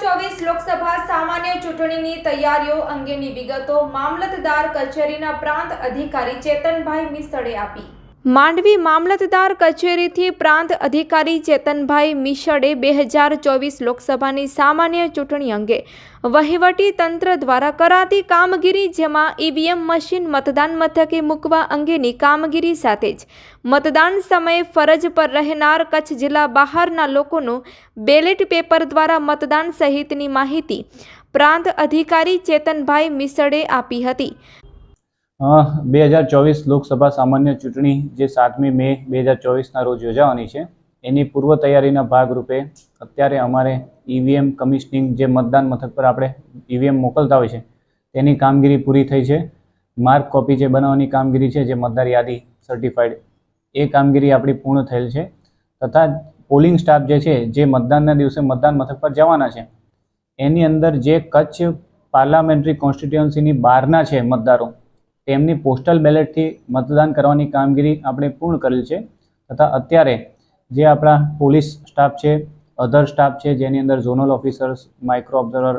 ચોવીસ લોકસભા સામાન્ય ચૂંટણીની તૈયારીઓ અંગેની વિગતો મામલતદાર કચેરીના પ્રાંત અધિકારી ચેતનભાઈ મિસળે આપી. માંડવી મામલતદાર કચેરીથી પ્રાંત અધિકારી ચેતનભાઈ મિશડે બે હજાર ચોવીસ લોકસભાની સામાન્ય ચૂંટણી અંગે વહીવટી તંત્ર દ્વારા કરાતી કામગીરી જેમાં ઈવીએમ મશીન મતદાન મથકે મૂકવા અંગેની કામગીરી સાથે જ મતદાન સમયે ફરજ પર રહેનાર કચ્છ જિલ્લા બહારના લોકોનું બેલેટ પેપર દ્વારા મતદાન સહિતની માહિતી પ્રાંત અધિકારી ચેતનભાઈ મિસડે આપી હતી. બે હજાર ચોવીસ લોકસભા સામાન્ય ચૂંટણી જે સાતમી મે બે હજાર ચોવીસના રોજ યોજાવાની છે, એની પૂર્વ તૈયારીના ભાગરૂપે અત્યારે અમારે ઈવીએમ કમિશનિંગ જે મતદાન મથક પર આપણે ઈવીએમ મોકલતા હોય છે, તેની કામગીરી પૂરી થઈ છે. માર્ક કોપી જે બનાવવાની કામગીરી છે, જે મતદાર યાદી સર્ટિફાઈડ એ કામગીરી આપણી પૂર્ણ થયેલ છે. તથા પોલિંગ સ્ટાફ જે છે, જે મતદાનના દિવસે મતદાન મથક પર જવાના છે, એની અંદર જે કચ્છ પાર્લામેન્ટરી કોન્સ્ટિટ્યુઅન્સીની બહારના છે મતદારો તેમની પોસ્ટલ બેલેટથી મતદાન કરવાની કામગીરી આપણે પૂર્ણ કરેલ છે. તથા અત્યારે જે આપણા પોલીસ સ્ટાફ છે અધર સ્ટાફ છે, જેની અંદર zonal officers micro observer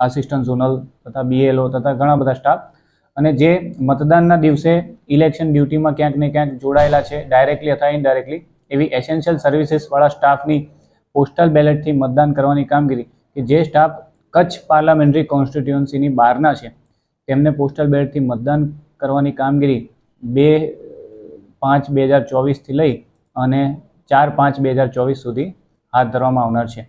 assistant zonal તથા બીએલઓ તથા ઘણા બધા સ્ટાફ અને જે મતદાનના દિવસે ઇલેક્શન ડ્યુટીમાં ક્યાંક ને ક્યાંક જોડાયેલા છે ડાયરેક્ટલી અથવા ઇનડાયરેક્ટલી એવી એસેન્શિયલ સર્વિસીસવાળા સ્ટાફની પોસ્ટલ બેલેટથી મતદાન કરવાની કામગીરી કે જે સ્ટાફ કચ્છ પાર્લામેન્ટરી કોન્સ્ટિટ્યુઅન્સીની બહારના છે. તેમને પોસ્ટલ બેલેટથી મતદાન કરવાની કામગીરી બે, પાંચ બે હજાર ચોવીસથી લઈ અને ચાર પાંચ બે હજાર ચોવીસ સુધી હાથ ધરવામાં આવનાર છે.